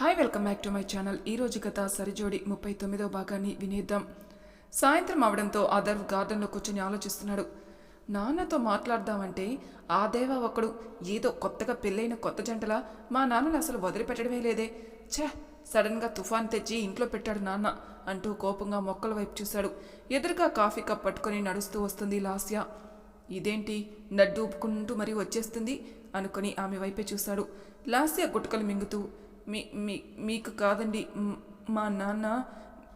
Hi welcome back to my channel ఈ రోజు కథ సరిజోడి ముప్పై తొమ్మిదో భాగాన్ని వినేద్దాం. సాయంత్రం అవడంతో ఆదర్వ్ గార్డెన్లో కూర్చొని ఆలోచిస్తున్నాడు. నాన్నతో మాట్లాడదామంటే ఆ దేవ ఒకడు ఏదో కొత్తగా పెళ్ళైన కొత్త జంటలా మా నాన్నను అసలు వదిలిపెట్టడమే లేదే. ఛే సడన్గా తుఫాన్ తెచ్చి ఇంట్లో పెట్టాడు నాన్న అంటూ కోపంగా మొక్కల వైపు చూశాడు. ఎదురుగా కాఫీ కప్ పట్టుకొని నడుస్తూ వస్తుంది లాస్య. ఇదేంటి? నడ్డూపుకుంటూ మరీ వచ్చేస్తుంది అనుకుని ఆమె వైపే చూశాడు. లాస్య గుటకలు మింగుతూ మీ మీ మీకు కాదండి మా నాన్న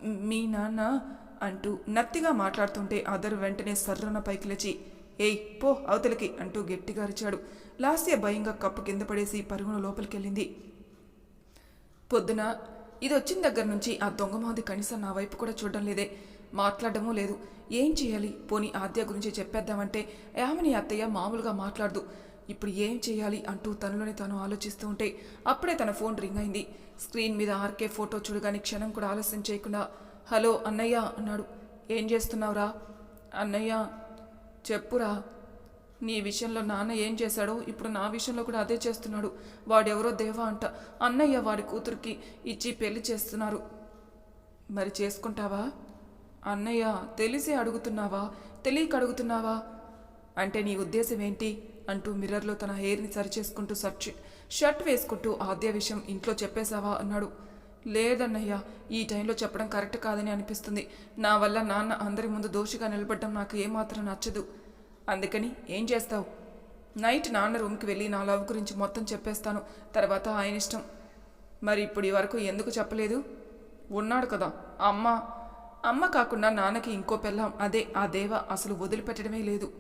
మీ నాన్న అంటూ నత్తిగా మాట్లాడుతుంటే అదరు వెంటనే సర్రన పైకి లేచి ఏయ్ పో అవతలికి అంటూ గట్టిగా అరిచాడు. లాస్య భయంగా కప్పు కింద పడేసి పరుగున లోపలికెళ్ళింది. పొద్దున ఇది వచ్చిన దగ్గర నుంచి ఆ దొంగ మాది కనీసం నా వైపు కూడా చూడడం లేదే. మాట్లాడడమూ లేదు. ఏం చేయాలి? పోనీ ఆద్య గురించి చెప్పేద్దామంటే యామిని అత్తయ్య మామూలుగా మాట్లాడదు. ఇప్పుడు ఏం చేయాలి అంటూ తనలోనే తాను ఆలోచిస్తూ ఉంటే అప్పుడే తన ఫోన్ రింగ్ అయింది. స్క్రీన్ మీద ఆర్కే ఫోటో చూడగానే క్షణం కూడా ఆలస్యం చేయకుండా హలో అన్నయ్య అన్నాడు. ఏం చేస్తున్నావురా? అన్నయ్య చెప్పురా నీ విషయంలో నాన్న ఏం చేశాడో ఇప్పుడు నా విషయంలో కూడా అదే చేస్తున్నాడు. వాడెవరో దేవా అంట. అన్నయ్య వాడి కూతురికి ఇచ్చి పెళ్ళి చేస్తున్నారు. మరి చేసుకుంటావా? అన్నయ్య తెలిసి అడుగుతున్నావా? తెలియక అడుగుతున్నావా? అంటే నీ ఉద్దేశం ఏంటి? అంటూ మిర్రర్లో తన హెయిర్ని సరిచేసుకుంటూ సర్చ్ షర్ట్ వేసుకుంటూ ఆద్య విషయం ఇంట్లో చెప్పేశావా అన్నాడు. లేదన్నయ్య ఈ టైంలో చెప్పడం కరెక్ట్ కాదని అనిపిస్తుంది. నా వల్ల నాన్న అందరి ముందు దోషిగా నిలబడడం నాకు ఏమాత్రం నచ్చదు. అందుకని ఏం చేస్తావు? నైట్ నాన్న రూమ్కి వెళ్ళి నా లవ్ గురించి మొత్తం చెప్పేస్తాను. తర్వాత ఆయన ఇష్టం. మరి ఇప్పుడు ఈ వరకు ఎందుకు చెప్పలేదు? ఉన్నాడు కదా అమ్మ. అమ్మ కాకుండా నాన్నకి ఇంకో పెళ్ళాం. అదే ఆ దేవ అసలు వదిలిపెట్టడమే లేదు.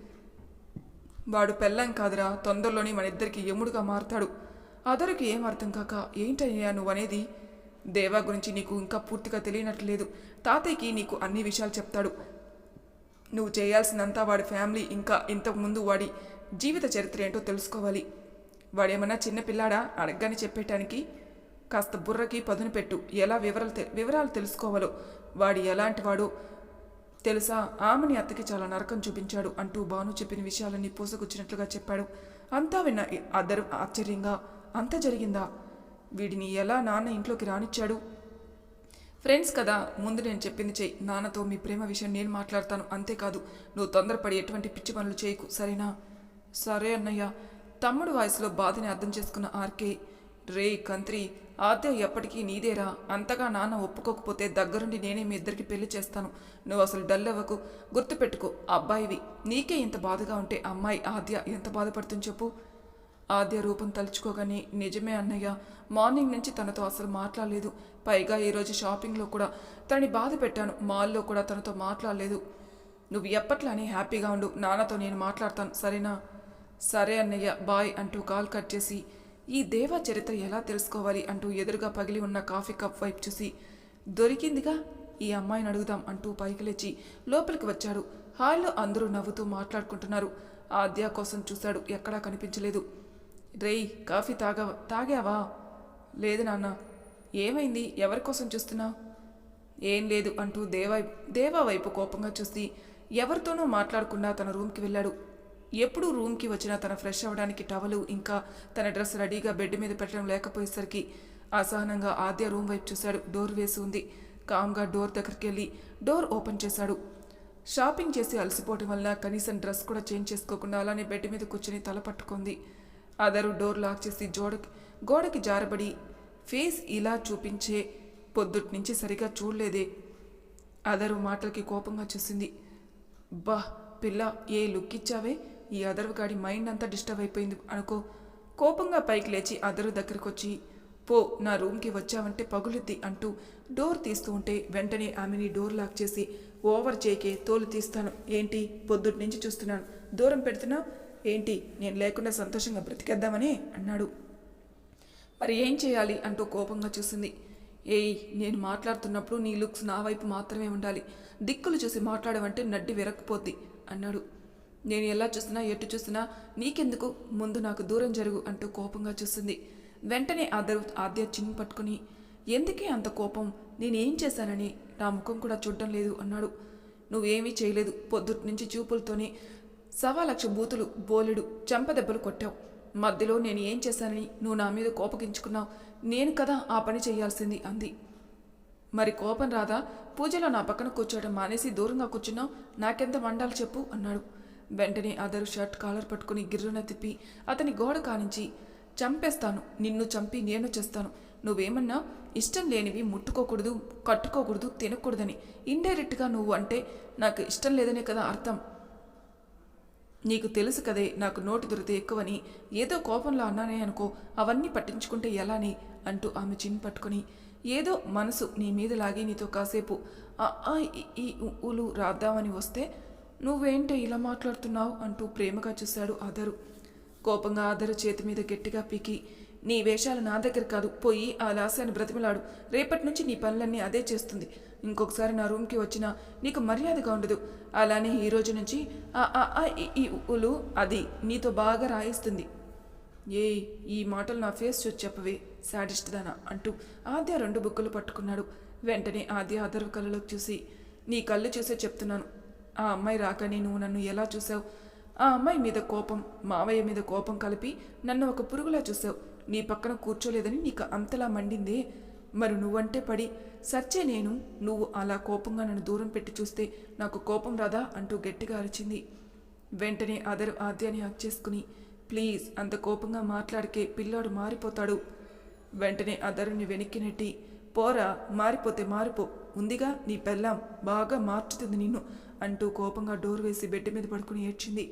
వాడు పెళ్ళం కాదురా తొందరలోనే మన ఇద్దరికి యముడుగా మారతాడు. అదరికి ఏం అర్థం కాక ఏంటయ్యా నువ్వు అనేది దేవా గురించి నీకు ఇంకా పూర్తిగా తెలియనట్లేదు తాతయ్యకి నీకు అన్ని విషయాలు చెప్తాడు. నువ్వు చేయాల్సినంతా వాడి ఫ్యామిలీ ఇంకా ఇంతకుముందు వాడి జీవిత చరిత్ర ఏంటో తెలుసుకోవాలి. వాడేమన్నా చిన్న పిల్లాడా? చెప్పేటానికి కాస్త బుర్రకి పదును పెట్టు. ఎలా వివరాలు తె- వివరాలు తెలుసుకోవాలో వాడు ఎలాంటి వాడో తెలుసా? ఆమెని అత్తకి చాలా నరకం చూపించాడు అంటూ భాను చెప్పిన విషయాలన్నీ పూసకొచ్చినట్లుగా చెప్పాడు. అంతా విన్న అద్దరు ఆశ్చర్యంగా అంత జరిగిందా? వీడిని ఎలా నాన్న ఇంట్లోకి రానిచ్చాడు? ఫ్రెండ్స్ కదా ముందు నేను చెప్పింది చెయ్యి. నాన్నతో మీ ప్రేమ విషయం నేను మాట్లాడతాను అంతేకాదు నువ్వు తొందరపడి ఎటువంటి పిచ్చి పనులు చేయకు సరేనా? సరే అన్నయ్య. తమ్ముడు వాయిస్లో బాధని అర్థం చేసుకున్న ఆర్కే రే కంత్రి ఆద్య ఎప్పటికీ నీదేరా. అంతగా నాన్న ఒప్పుకోకపోతే దగ్గరుండి నేనే మీ ఇద్దరికి పెళ్ళి చేస్తాను. నువ్వు అసలు డల్ అవ్వకు. గుర్తుపెట్టుకో అబ్బాయివి. నీకే ఇంత బాధగా ఉంటే అమ్మాయి ఆద్య ఎంత బాధపడుతుంది చెప్పు? ఆద్య రూపం తలుచుకోగానే నిజమే అన్నయ్య. మార్నింగ్ నుంచి తనతో అసలు మాట్లాడలేదు. పైగా ఈరోజు షాపింగ్లో కూడా తనని బాధ పెట్టాను. మాల్లో కూడా తనతో మాట్లాడలేదు. నువ్వు ఎప్పట్లానే హ్యాపీగా ఉండు. నాన్నతో నేను మాట్లాడతాను. సరేనా? సరే అన్నయ్య బాయ్ అంటూ కాల్ కట్ చేసి ఈ దేవ చరిత్ర ఎలా తెలుసుకోవాలి అంటూ ఎదురుగా పగిలి ఉన్న కాఫీ కప్ వైపు చూసి దొరికిందిగా? ఈ అమ్మాయిని అడుగుదాం అంటూ పైకి లేచి లోపలికి వచ్చాడు. హాల్లో అందరూ నవ్వుతూ మాట్లాడుకుంటున్నారు. ఆద్య కోసం చూశాడు. ఎక్కడా కనిపించలేదు. రేయ్ కాఫీ తాగా తాగావా? లేదు నాన్న. ఏమైంది? ఎవరి కోసం చూస్తున్నావు? ఏం లేదు అంటూ దేవా దేవా వైపు కోపంగా చూసి ఎవరితోనూ మాట్లాడకుండా తన రూమ్కి వెళ్ళాడు. ఎప్పుడు రూమ్కి వచ్చినా తన ఫ్రెష్ అవ్వడానికి టవలు ఇంకా తన డ్రెస్ రెడీగా బెడ్ మీద పెట్టడం లేకపోయేసరికి అసహనంగా ఆద్య రూమ్ వైపు చూశాడు. డోర్ వేసి ఉంది. కామ్గా డోర్ దగ్గరికి వెళ్ళి డోర్ ఓపెన్ చేశాడు. షాపింగ్ చేసి అలసిపోవటం వల్ల కనీసం డ్రెస్ కూడా చేంజ్ చేసుకోకుండా అలానే బెడ్ మీద కూర్చొని తల పట్టుకుంది. అదరు డోర్ లాక్ చేసి జోడకి గోడకి జారబడి ఫేస్ ఇలా చూపించే పొద్దుటి నుంచి సరిగా చూడలేదే. అదరు మాటలకి కోపంగా చూసింది. బా పిల్ల ఏ లుక్ ఇచ్చావే? ఈ అదర్వగాడి మైండ్ అంతా డిస్టర్బ్ అయిపోయింది. అనుకో కోపంగా పైకి లేచి అదరు దగ్గరికి వచ్చి పో నా రూమ్కి వచ్చావంటే పగులుద్ది అంటూ డోర్ తీస్తూ ఉంటే వెంటనే ఆమెని డోర్ లాక్ చేసి ఓవర్ చేకే తోలు తీస్తాను. ఏంటి? పొద్దుటి నుంచి చూస్తున్నాను. దూరం పెడుతున్నావు ఏంటి? నేను లేకుండా సంతోషంగా బ్రతికేద్దామని? అన్నాడు. మరి ఏం చేయాలి? అంటూ కోపంగా చూసింది. ఏయ్ నేను మాట్లాడుతున్నప్పుడు నీ లుక్స్ నా వైపు మాత్రమే ఉండాలి. దిక్కులు చూసి మాట్లాడమంటే నడ్డి విరక్కపోద్ది అన్నాడు. నేను ఎలా చూసినా ఎటు చూసినా నీకెందుకు? ముందు నాకు దూరం జరుగు అంటూ కోపంగా చూస్తుంది. వెంటనే ఆదర్ ఆద్య చిన్ని పట్టుకుని ఎందుకే అంత కోపం? నేనేం చేశానని నా ముఖం కూడా చూడడం లేదు అన్నాడు. నువ్వేమీ చేయలేదు. పొద్దుటి నుంచి చూపులతోనే సవా లక్ష బూతులు బోలెడు చెంపదెబ్బలు కొట్టావు. మధ్యలో నేను ఏం చేశానని నువ్వు నా మీద కోపగించుకున్నావు. నేను కదా ఆ పని చేయాల్సింది అంది. మరి కోపం రాదా? పూజలో నా పక్కన కూర్చోవడం మానేసి దూరంగా కూర్చున్నావు. నాకెంత మండాలి చెప్పు అన్నాడు. వెంటనే అదరు షర్ట్ కాలర్ పట్టుకుని గిర్రున తిప్పి అతని గోడ కానించి చంపేస్తాను. నిన్ను చంపి నేను చేస్తాను. నువ్వేమన్నా ఇష్టం లేనివి ముట్టుకోకూడదు కట్టుకోకూడదు తినకూడదని ఇండైరెక్ట్గా నువ్వు అంటే నాకు ఇష్టం లేదనే కదా అర్థం. నీకు తెలుసు కదే నాకు నోటి దొరికితే ఎక్కువని ఏదో కోపంలో అన్నానే అనుకో అవన్నీ పట్టించుకుంటే ఎలాని? అంటూ ఆమె చిన్ పట్టుకొని ఏదో మనసు నీ మీద లాగి నీతో కాసేపు ఆ ఆ ఈ, ఊలు ఉలు రాద్దామని వస్తే నువ్వేంటే ఇలా మాట్లాడుతున్నావు అంటూ ప్రేమగా చూశాడు ఆదరు కోపంగా ఆదరు చేతి మీద గట్టిగా పీకి నీ వేషాలు నా దగ్గర కాదు పోయి ఆ లాశాన్ని బ్రతిమలాడు. రేపటి నుంచి నీ పనులన్నీ అదే చేస్తుంది. ఇంకొకసారి నా రూమ్కి వచ్చినా నీకు మర్యాదగా ఉండదు. అలానే ఈ రోజు నుంచి ఆ ఆ ఆ ఈ, ఉలు అది నీతో బాగా రాయిస్తుంది. ఏ ఈ మాటలు నా ఫేస్ చూసి చెప్పవే శాడిస్ట్ దానా అంటూ ఆద్య రెండు బుక్కులు పట్టుకున్నాడు. వెంటనే ఆద్య అదర్వ కళ్ళలోకి చూసి నీ కళ్ళు చూసే చెప్తున్నాను. ఆ అమ్మాయి రాకని నువ్వు నన్ను ఎలా చూసావు? ఆ అమ్మాయి మీద కోపం మావయ్య మీద కోపం కలిపి నన్ను ఒక పురుగులా చూసావు. నీ పక్కన కూర్చోలేదని నీకు అంతలా మండిందే. మరి నువ్వంటే పడి సచ్చే నేను నువ్వు అలా కోపంగా నన్ను దూరం పెట్టి చూస్తే నాకు కోపం రాదా? అంటూ గట్టిగా అరిచింది. వెంటనే అదరు ఆద్యాన్ని హక్ చేసుకుని ప్లీజ్ అంత కోపంగా మాట్లాడికే పిల్లాడు మారిపోతాడు. వెంటనే అదరుని వెనక్కి నెట్టి పోరా మారిపోతే మారిపో. ఉందిగా నీ పెళ్ళాం బాగా మార్చుతుంది నిన్ను. అంటూ కోపంగా డోర్ వేసి బెడ్ మీద పడుకుని ఏడ్చింది.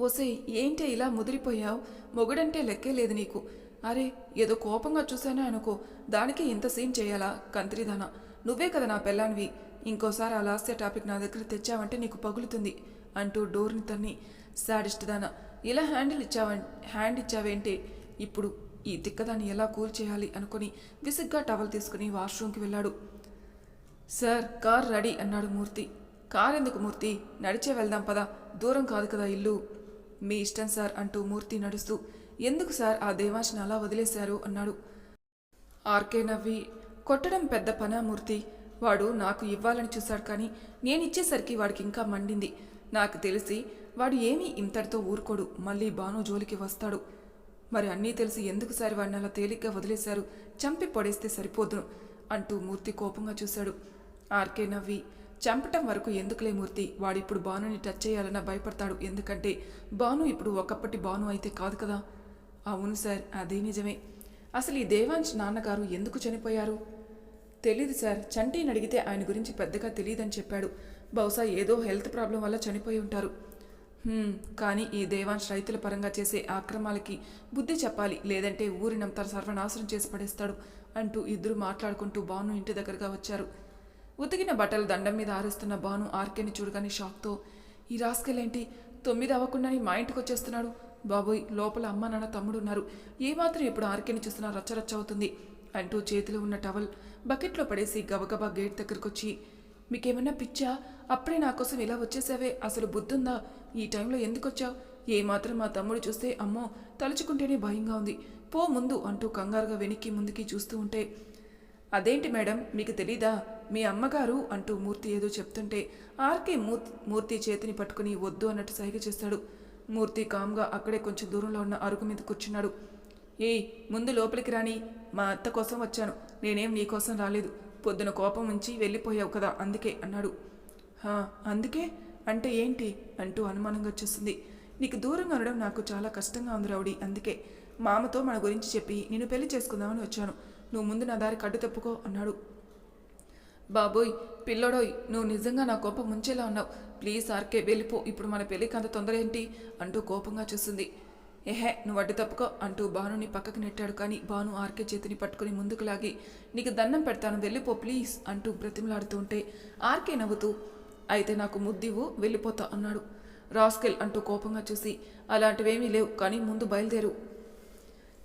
ఓసే ఏంటే ఇలా ముదిరిపోయావు? మొగుడంటే లెక్కే లేదు నీకు. అరే ఏదో కోపంగా చూశానే అనుకో దానికి ఇంత సీన్ చేయాలా? కంత్రిదానా నువ్వే కదా నా పెళ్ళానివి. ఇంకోసారి ఆ లాస్య టాపిక్ నా దగ్గర తెచ్చావంటే నీకు పగులుతుంది అంటూ డోర్ని తన్ని. సాడిస్ట్ దానా ఇలా హ్యాండిల్ ఇచ్చావ హ్యాండ్ ఇచ్చావేంటి? ఇప్పుడు ఈ తిక్కదాన్ని ఎలా కూల్ చేయాలి? అనుకుని విసిగ్గా టవల్ తీసుకుని వాష్రూమ్కి వెళ్ళాడు. సార్ కార్ రెడీ అన్నాడు మూర్తి. కారెందుకు మూర్తి? నడిచే వెళ్దాం పదా. దూరం కాదు కదా ఇల్లు. మీ ఇష్టం సార్ అంటూ మూర్తి నడుస్తూ. ఎందుకు సార్ ఆ దేవాంశను అలా వదిలేశారు? అన్నాడు. ఆర్కే నవ్వి. కొట్టడం పెద్ద పనా మూర్తి? వాడు నాకు ఇవ్వాలని చూశాడు కానీ నేను ఇచ్చేసరికి వాడికి ఇంకా మండింది. నాకు తెలిసి వాడు ఏమీ ఇంతటితో ఊరుకోడు. మళ్ళీ బాను జోలికి వస్తాడు. మరి అన్నీ తెలిసి ఎందుకు సార్ వాడిని అలా తేలిగ్గా వదిలేశారు? చంపి పడేస్తే సరిపోదును అంటూ మూర్తి కోపంగా చూశాడు. ఆర్కే నవ్వి. చంపటం వరకు ఎందుకులే మూర్తి? వాడిప్పుడు బానుని టచ్ చేయాలన్న భయపడతాడు. ఎందుకంటే బాను ఇప్పుడు ఒకప్పటి బాను అయితే కాదు కదా? అవును సార్ అదే నిజమే. అసలు ఈ దేవాంశ్ నాన్నగారు ఎందుకు చనిపోయారు? తెలీదు సార్. చంటీని అడిగితే ఆయన గురించి పెద్దగా తెలియదని చెప్పాడు. బహుశా ఏదో హెల్త్ ప్రాబ్లం వల్ల చనిపోయి ఉంటారు. కానీ ఈ దేవాంశ్ రైతుల పరంగా చేసే ఆక్రమాలకి బుద్ధి చెప్పాలి. లేదంటే ఊరినంతా సర్వనాశనం చేసి పడేస్తాడు అంటూ ఇద్దరు మాట్లాడుకుంటూ బాను ఇంటి దగ్గరగా వచ్చారు. ఉతికిన బట్టలు దండం మీద ఆరేస్తున్న బాను ఆర్కేని చూడగానే షాక్తో ఈ రాస్కెలేంటి? తొమ్మిది అవ్వకుండానే మా ఇంటికి వచ్చేస్తున్నాడు బాబోయ్ లోపల అమ్మ నాన్న తమ్ముడు ఉన్నారు ఏమాత్రం ఇప్పుడు ఆర్కేని చూసినా రచ్చరచ్చ అవుతుంది అంటూ చేతిలో ఉన్న టవల్ బకెట్లో పడేసి గబగబా గేట్ దగ్గరకు వచ్చి మీకేమన్నా పిచ్చా? అప్పుడే నా కోసం ఇలా వచ్చేసావే? అసలు బుద్ధుందా? ఈ టైంలో ఎందుకు వచ్చావు ఏమాత్రం మా తమ్ముడు చూస్తే అమ్మో తలుచుకుంటేనే భయంగా ఉంది. పో ముందు అంటూ కంగారుగా వెనక్కి ముందుకి చూస్తూ ఉంటే అదేంటి మేడం? మీకు తెలీదా? మీ అమ్మగారు అంటూ మూర్తి ఏదో చెప్తుంటే ఆర్కే మూర్తి మూర్తి చేతిని పట్టుకుని వద్దు అన్నట్టు సైగ చేస్తాడు. మూర్తి కామ్గా అక్కడే కొంచెం దూరంలో ఉన్న అరుగు మీద కూర్చున్నాడు. ఏయ్ ముందు లోపలికి రాని. మా అత్త కోసం వచ్చాను. నేనేం నీ కోసం రాలేదు. పొద్దున కోపం ఉంచి వెళ్ళిపోయావు కదా అందుకే అన్నాడు. "హా, అందుకే? అంటే ఏంటి? అంటూ అనుమానంగా వచ్చేస్తుంది. నీకు దూరంగా ఉండడం నాకు చాలా కష్టంగా ఉంది రౌడీ అందుకే. మామతో మన గురించి చెప్పి నేను పెళ్ళి చేసుకుందామని వచ్చాను. నువ్వు ముందు నా దారి కడ్డు తప్పుకో అన్నాడు. బాబోయ్ పిల్లోడోయ్ నువ్వు నిజంగా నా కోపం ముంచేలా ఉన్నావు. ప్లీజ్ ఆర్కే వెళ్ళిపో. ఇప్పుడు మన పెళ్ళికి అంత తొందర ఏంటి? అంటూ కోపంగా చూస్తుంది. ఎహే నువ్వు అడ్డు తప్పుకో అంటూ భానుని పక్కకి నెట్టాడు కానీ భాను ఆర్కే చేతిని పట్టుకుని ముందుకు లాగి నీకు దండం పెడతాను వెళ్ళిపో ప్లీజ్ అంటూ బ్రతిమలాడుతూ ఉంటే ఆర్కే నవ్వుతూ అయితే నాకు ముద్దివు వెళ్ళిపోతా అన్నాడు. రాస్కెల్ అంటూ కోపంగా చూసి అలాంటివేమీ లేవు కానీ ముందు బయలుదేరు.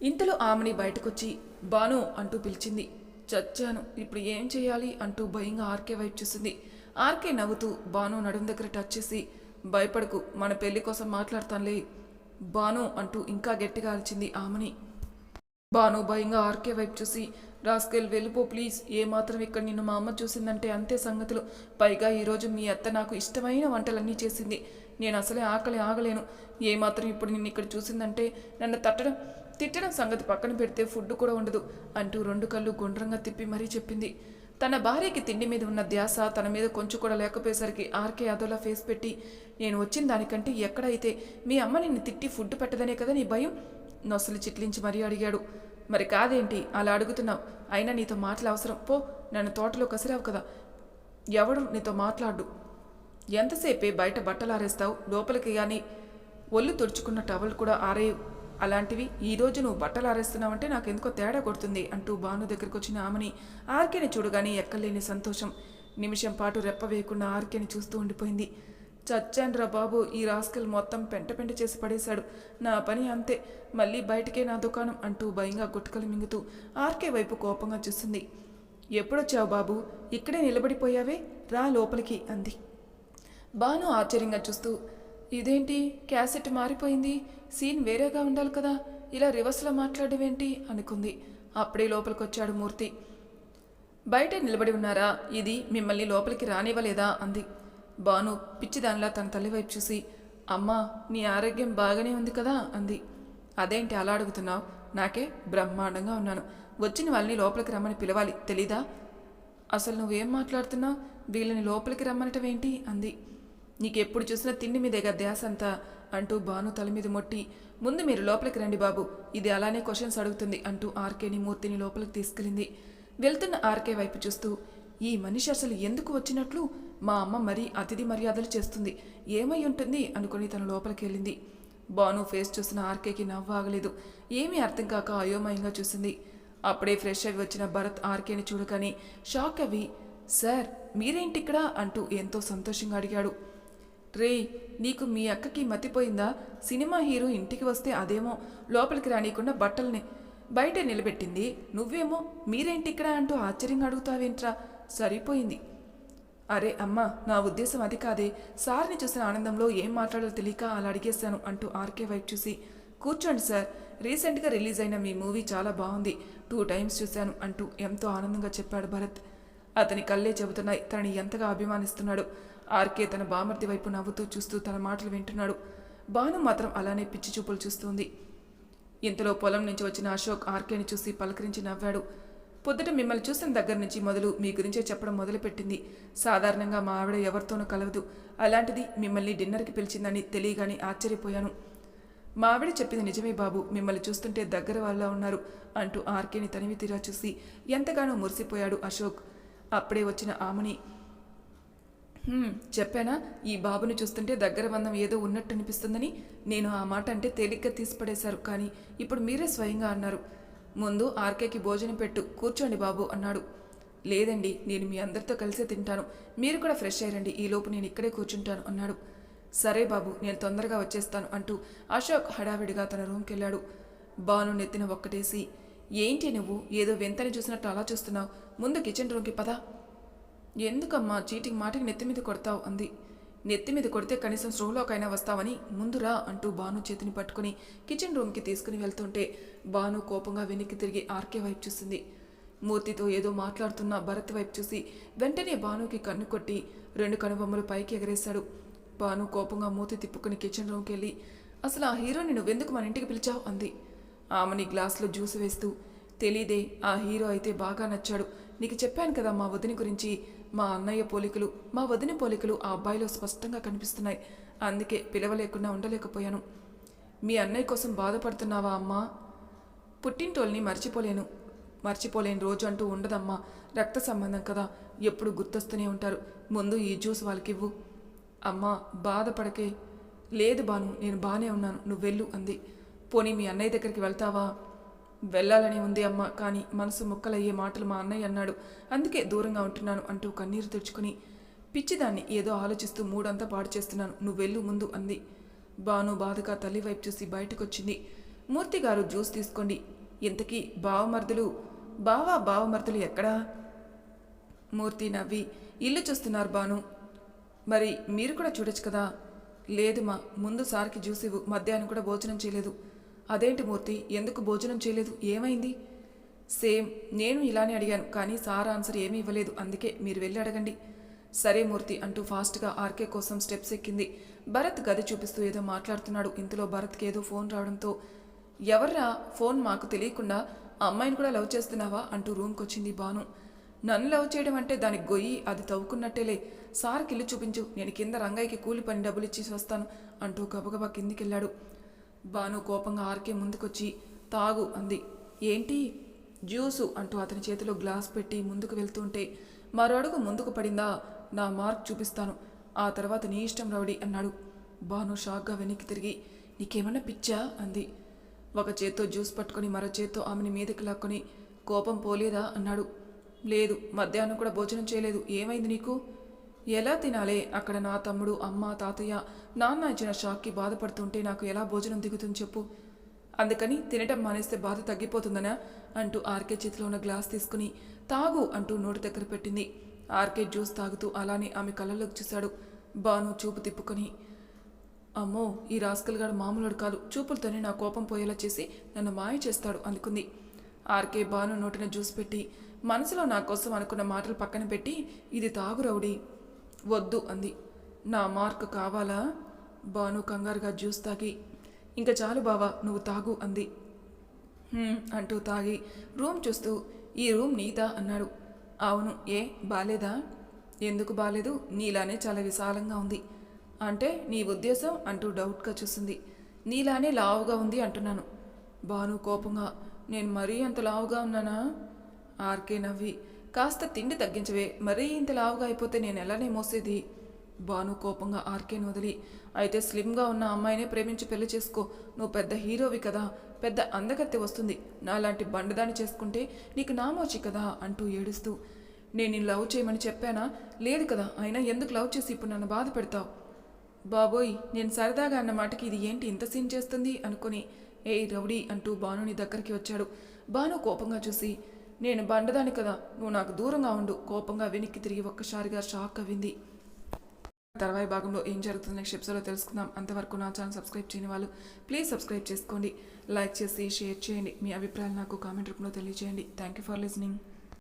ఇంతలో ఆమెని బయటకొచ్చి బాను అంటూ పిలిచింది. చచ్చాను ఇప్పుడు ఏం చేయాలి అంటూ భయంగా ఆర్కే వైపు చూసింది. ఆర్కే నవ్వుతూ బాను నడుం దగ్గర టచ్ చేసి భయపడకు మన పెళ్ళి కోసం మాట్లాడతానులే. బాను అంటూ ఇంకా గట్టిగా అరిచింది ఆమెని. బాను భయంగా ఆర్కే వైపు చూసి రాస్కెల్ వెళ్ళిపో ప్లీజ్ ఏ మాత్రం ఇక్కడ నిన్ను మా అమ్మ చూసిందంటే అంతే సంగతులు. పైగా ఈరోజు మీ అత్త నాకు ఇష్టమైన వంటలన్నీ చేసింది. నేను అసలే ఆకలి ఆగలేను. ఏమాత్రం ఇప్పుడు నిన్ను ఇక్కడ చూసిందంటే నన్ను తట్టడం తిట్టడం సంగతి పక్కన పెడితే ఫుడ్ కూడా ఉండదు అంటూ రెండు కళ్ళు గుండ్రంగా తిప్పి మరీ చెప్పింది. తన భార్యకి తిండి మీద ఉన్న ధ్యాస తన మీద కొంచెం కూడా లేకపోయేసరికి ఆర్కే అదోలా ఫేస్ పెట్టి నేను వచ్చిన దానికంటే ఎక్కడైతే మీ అమ్మ నిన్ను తిట్టి ఫుడ్ పెట్టదనే కదా నీ భయం? నొసలు చిట్లించి మరీ అడిగాడు. మరి కాదేంటి? అలా అడుగుతున్నావు. అయినా నీతో మాటలు అవసరం. పో నన్ను తోటలో కసిరావు కదా. ఎవడు నీతో మాట్లాడు ఎంతసేపే బయట బట్టలు ఆరేస్తావు లోపలికి కానీ ఒళ్ళు తుడుచుకున్న టవల్ కూడా ఆరేయు అలాంటివి ఈ నువ్వు బట్టలు ఆరేస్తున్నావంటే నాకు ఎందుకో తేడా కొడుతుంది అంటూ భాను దగ్గరకు వచ్చిన ఆమెని ఆర్కేని చూడగానే ఎక్కలేని సంతోషం. నిమిషం పాటు రెప్పవేయకుండా ఆర్కేని చూస్తూ ఉండిపోయింది. చచ్చాన్రా బాబు ఈ రాస్కల్ మొత్తం పెంట పెంట చేసి పడేశాడు. నా పని అంతే మళ్ళీ బయటికే నా దుకాణం అంటూ భయంగా గుట్టకలు మింగుతూ ఆర్కే వైపు కోపంగా చూస్తుంది. ఎప్పుడొచ్చావు బాబు? ఇక్కడే నిలబడిపోయావే? రా లోపలికి అంది. బాను ఆశ్చర్యంగా చూస్తూ ఇదేంటి? క్యాసెట్ మారిపోయింది. సీన్ వేరేగా ఉండాలి కదా. ఇలా రివర్స్లో మాట్లాడమేంటి అనుకుంది. అప్పుడే లోపలికొచ్చాడు మూర్తి. బయట నిలబడి ఉన్నారా? ఇది మిమ్మల్ని లోపలికి రానివ్వలేదా? అంది. బాను పిచ్చిదానిలా తన తల్లి వైపు చూసి అమ్మా నీ ఆరోగ్యం బాగానే ఉంది కదా? అంది. అదేంటి అలా అడుగుతున్నావు? నాకే బ్రహ్మాండంగా ఉన్నాను. వచ్చిన వాళ్ళని లోపలికి రమ్మని పిలవాలి. తెలీదా? అసలు నువ్వేం మాట్లాడుతున్నావు? వీళ్ళని లోపలికి రమ్మనటం ఏంటి అంది. నీకెప్పుడు చూసినా తిండి మీదేగా ధ్యాస అంతా అంటూ బాను తల మీద మొట్టి ముందు మీరు లోపలికి రండి బాబు ఇది అలానే క్వశ్చన్స్ అడుగుతుంది అంటూ ఆర్కేని మూర్తిని లోపలికి తీసుకెళ్ళింది. వెళ్తున్న ఆర్కే వైపు చూస్తూ ఈ మనిషి అసలు ఎందుకు వచ్చినట్లు? మా అమ్మ మరీ అతిథి మర్యాదలు చేస్తుంది ఏమై ఉంటుంది? అనుకుని తన లోపలికి వెళ్ళింది. బాను ఫేస్ చూసిన ఆర్కేకి నవ్వు ఆగలేదు. ఏమీ అర్థం కాక అయోమయంగా చూసింది. అప్పుడే ఫ్రెష్ అవి వచ్చిన భరత్ ఆర్కేని చూడకని షాక్ అవి సార్ మీరేంటిక్కడ? అంటూ ఎంతో సంతోషంగా అడిగాడు. రే నీకు మీ అక్కకి మతిపోయిందా? సినిమా హీరో ఇంటికి వస్తే అదేమో లోపలికి రానియకుండా బట్టల్ని బయట నిలబెట్టింది. నువ్వేమో మీరేంటిక్కడ అంటూ ఆశ్చర్యంగా అడుగుతావేంట్రా? సరిపోయింది. అరే అమ్మా నా ఉద్దేశం అది కాదే. సార్ని చూసిన ఆనందంలో ఏం మాట్లాడాలో తెలియక అలా అడిగేశాను అంటూ ఆర్కే వైపు చూసి కూర్చోండి సార్ రీసెంట్గా రిలీజ్ అయిన మీ మూవీ చాలా బాగుంది. టూ టైమ్స్ చూశాను అంటూ ఎంతో ఆనందంగా చెప్పాడు భరత్. అతని కళ్ళే చెబుతున్నాయి తనని ఎంతగా అభిమానిస్తున్నాడు. ఆర్కే తన బామర్ది వైపు నవ్వుతూ చూస్తూ తన మాటలు వింటున్నాడు. బాను మాత్రం అలానే పిచ్చి చూపులు చూస్తుంది. ఇంతలో పొలం నుంచి వచ్చిన అశోక్ ఆర్కేని చూసి పలకరించి నవ్వాడు. పొద్దుట మిమ్మల్ని చూసిన దగ్గర నుంచి మొదలు మీ గురించే చెప్పడం మొదలుపెట్టింది. సాధారణంగా మా ఆవిడ ఎవరితోనూ కలవదు. అలాంటిది మిమ్మల్ని డిన్నర్కి పిలిచిందని తెలియగానే ఆశ్చర్యపోయాను. మా ఆవిడ చెప్పింది నిజమే బాబు మిమ్మల్ని చూస్తుంటే దగ్గర వాళ్ళ ఉన్నారు అంటూ ఆర్కేని తనివి తీరా చూసి ఎంతగానో మురిసిపోయాడు అశోక్. అప్పుడే వచ్చిన ఆమెని చెప్పానా? ఈ బాబుని చూస్తుంటే దగ్గర బంధం ఏదో ఉన్నట్టు అనిపిస్తుందని నేను ఆ మాట అంటే తేలిగ్గా తీసిపడేశారు. కానీ ఇప్పుడు మీరే స్వయంగా అన్నారు. ముందు ఆర్కేకి భోజనం పెట్టు కూర్చోండి బాబు అన్నాడు. లేదండి నేను మీ అందరితో కలిసే తింటాను. మీరు కూడా ఫ్రెష్ అయ్యండి ఈలోపు నేను ఇక్కడే కూర్చుంటాను అన్నాడు. సరే బాబు నేను తొందరగా వచ్చేస్తాను అంటూ అశోక్ హడావిడిగా తన రూమ్కి వెళ్ళాడు బాను నెత్తిన ఒక్కటేసి ఏంటి నువ్వు? ఏదో వింతని చూసినట్టు అలా చూస్తున్నావు. ముందు కిచెన్ రూమ్కి పదా. ఎందుకమ్మా చీటికి మాటకి నెత్తి మీద కొడతావు అంది. నెత్తి మీద కొడితే కనీసం స్టోవ్లోకైనా వస్తావని ముందురా అంటూ బాను చేతిని పట్టుకుని కిచెన్ రూమ్కి తీసుకుని వెళ్తుంటే బాను కోపంగా వెనక్కి తిరిగి ఆర్కే వైపు చూసింది. మూర్తితో ఏదో మాట్లాడుతున్న భరత్ వైపు చూసి వెంటనే బానుకి కన్ను కొట్టి రెండు కనుబొమ్మలు పైకి ఎగరేశాడు. బాను కోపంగా మూతి తిప్పుకుని కిచెన్ రూమ్కి వెళ్ళి అసలు ఆ హీరోని నువ్వెందుకు మన ఇంటికి పిలిచావు? అంది. ఆమెని గ్లాస్లో జ్యూస్ వేస్తూ తెలీదే ఆ హీరో అయితే బాగా నచ్చాడు. నీకు చెప్పాను కదా మా వదిని గురించి మా అన్నయ్య పోలికలు మా వదిన పోలికలు ఆ అబ్బాయిలో స్పష్టంగా కనిపిస్తున్నాయి. అందుకే పిలవలేకుండా ఉండలేకపోయాను. మీ అన్నయ్య కోసం బాధపడుతున్నావా అమ్మా? పుట్టింటోల్ని మర్చిపోలేను. మర్చిపోలేని రోజు అంటూ ఉండదమ్మా. రక్త సంబంధం కదా ఎప్పుడు గుర్తొస్తూనే ఉంటారు. ముందు ఈ జ్యూస్ వాళ్ళకివ్వు. అమ్మా బాధపడకే. లేదు బాను నేను బాగానే ఉన్నాను. నువ్వు వెళ్ళు అంది. పోనీ మీ అన్నయ్య దగ్గరికి వెళ్తావా? వెళ్ళాలని ఉంది అమ్మ కానీ మనసు ముక్కలయ్యే మాటలు మా అన్నయ్య అన్నాడు. అందుకే దూరంగా ఉంటున్నాను అంటూ కన్నీరు తెచ్చుకుని పిచ్చిదాన్ని ఏదో ఆలోచిస్తూ మూడంతా పాడు చేస్తున్నాను. నువ్వు వెళ్ళు ముందు అంది. బాను బాధగా తల్లి వైపు చూసి బయటకొచ్చింది. మూర్తి గారు జ్యూస్ తీసుకోండి. ఇంతకీ బావమర్దులు బావా బావమర్దులు ఎక్కడా? మూర్తి నవ్వి ఇల్లు చూస్తున్నారు బాను మరి మీరు కూడా చూడొచ్చు కదా? లేదు మా ముందు సార్కి జ్యూస్ ఇవ్వు మధ్యాహ్నం కూడా భోజనం చేయలేదు. అదేంటి మూర్తి? ఎందుకు భోజనం చేయలేదు? ఏమైంది? సేమ్ నేను ఇలానే అడిగాను కానీ సార్ ఆన్సర్ ఏమీ ఇవ్వలేదు అందుకే మీరు వెళ్ళి అడగండి. సరే మూర్తి అంటూ ఫాస్ట్గా ఆర్కే కోసం స్టెప్స్ ఎక్కింది. భరత్ గది చూపిస్తూ ఏదో మాట్లాడుతున్నాడు. ఇంతలో భరత్కి ఏదో ఫోన్ రావడంతో ఎవర్రా? ఫోన్ మాకు తెలియకుండా అమ్మాయిని కూడా లవ్ చేస్తున్నావా? అంటూ రూమ్కి వచ్చింది బాను నన్ను లవ్ చేయడం అంటే దానికి గొయ్యి అది తవ్వుకున్నట్టేలే. సార్కి ఇల్లు చూపించు నేను కింద రంగయ్యకి కూలి పని డబ్బులు ఇచ్చేసి వస్తాను అంటూ గబగబా కిందికెళ్ళాడు. బాను కోపంగా ఆర్కే ముందుకొచ్చి తాగు అంది. ఏంటి? జ్యూసు అంటూ అతని చేతిలో గ్లాస్ పెట్టి ముందుకు వెళ్తుంటే మరో అడుగు ముందుకు పడిందా? నా మార్క్ చూపిస్తాను. ఆ తర్వాత నీ ఇష్టం రౌడీ అన్నాడు. బాను షాక్గా వెనక్కి తిరిగి నీకేమన్నా పిచ్చా? అంది. ఒక చేత్తో జ్యూస్ పట్టుకొని మరో చేత్తో ఆమెని మీదకి లాక్కొని కోపం పోలేదా? అన్నాడు. లేదు మధ్యాహ్నం కూడా భోజనం చేయలేదు. ఏమైంది నీకు? ఎలా తినాలే? అక్కడ నా తమ్ముడు అమ్మ తాతయ్య నాన్న ఇచ్చిన షాక్కి బాధపడుతుంటే నాకు ఎలా భోజనం దిగుతుంది చెప్పు? అందుకని తినటం మానేస్తే బాధ తగ్గిపోతుందనా? అంటూ ఆర్కే చేతిలో ఉన్న గ్లాస్ తీసుకుని తాగు అంటూ నోటి దగ్గర పెట్టింది. ఆర్కే జ్యూస్ తాగుతూ అలానే ఆమె కళ్ళలోకి చూశాడు. బాను చూపు తిప్పుకొని అమ్మో ఈ రాస్కల్గాడు మామూలుడు కాదు. చూపులతోనే నా కోపం పోయేలా చేసి నన్ను మాయ చేస్తాడు అనుకుంది. ఆర్కే బాను నోటిన జ్యూస్ పెట్టి మనసులో నా కోసం అనుకున్న మాటలు పక్కన పెట్టి ఇది తాగు రౌడీ. వద్దు అంది. నా మార్క్ కావాలా? బాను కంగారుగా జ్యూస్ తాగి ఇంకా చాలు బావా నువ్వు తాగు అంది. అంటూ తాగి రూమ్ చూస్తూ ఈ రూమ్ నీదా? అన్నాడు. అవును ఏ బాలేదా? ఎందుకు బాలేదు? నీలానే చాలా విశాలంగా ఉంది. అంటే నీ ఉద్దేశం? అంటూ డౌట్గా చూసింది. నీలానే లావుగా ఉంది అంటున్నాను. బాను కోపంగా నేను మరీ అంత లావుగా ఉన్నానా? ఆర్కే నవ్వి కాస్త తిండి తగ్గించవే. మరీ ఇంత లావుగా అయిపోతే నేను ఎలానే మోసేది? బాను కోపంగా ఆర్కేను వదిలి. అయితే స్లిమ్గా ఉన్న అమ్మాయినే ప్రేమించి పెళ్ళి చేసుకో. నువ్వు పెద్ద హీరోవి కదా. పెద్ద అందగత్తె వస్తుంది. నాలాంటి బండదాని చేసుకుంటే నీకు నామోచి కదా అంటూ ఏడుస్తూ. నేను నిన్ను లవ్ చేయమని చెప్పానా? లేదు కదా. అయినా ఎందుకు లవ్ చేసి ఇప్పుడు నన్ను బాధ పెడతావు? బాబోయ్ నేను సరదాగా అన్న మాటకి ఇది ఏంటి ఇంత సీన్ చేస్తుంది అనుకుని. ఏ రౌడీ అంటూ భానుని దగ్గరికి వచ్చాడు. బాను కోపంగా చూసి నేను బండదాని కదా. నువ్వు నాకు దూరంగా ఉండు. కోపంగా వెనక్కి తిరిగి ఒక్కసారిగా షాక్ అవ్వింది. తర్వాయి భాగంలో ఏం జరుగుతుంది నెక్స్ట్ ఎపిసోడ్లో తెలుసుకుందాం. అంతవరకు నా ఛానల్ సబ్స్క్రైబ్ చేయని వాళ్ళు ప్లీజ్ సబ్స్క్రైబ్ చేసుకోండి. లైక్ చేసి షేర్ చేయండి. మీ అభిప్రాయాలు నాకు కామెంట్ రూపంలో తెలియజేయండి థ్యాంక్ యూ ఫర్ లిసనింగ్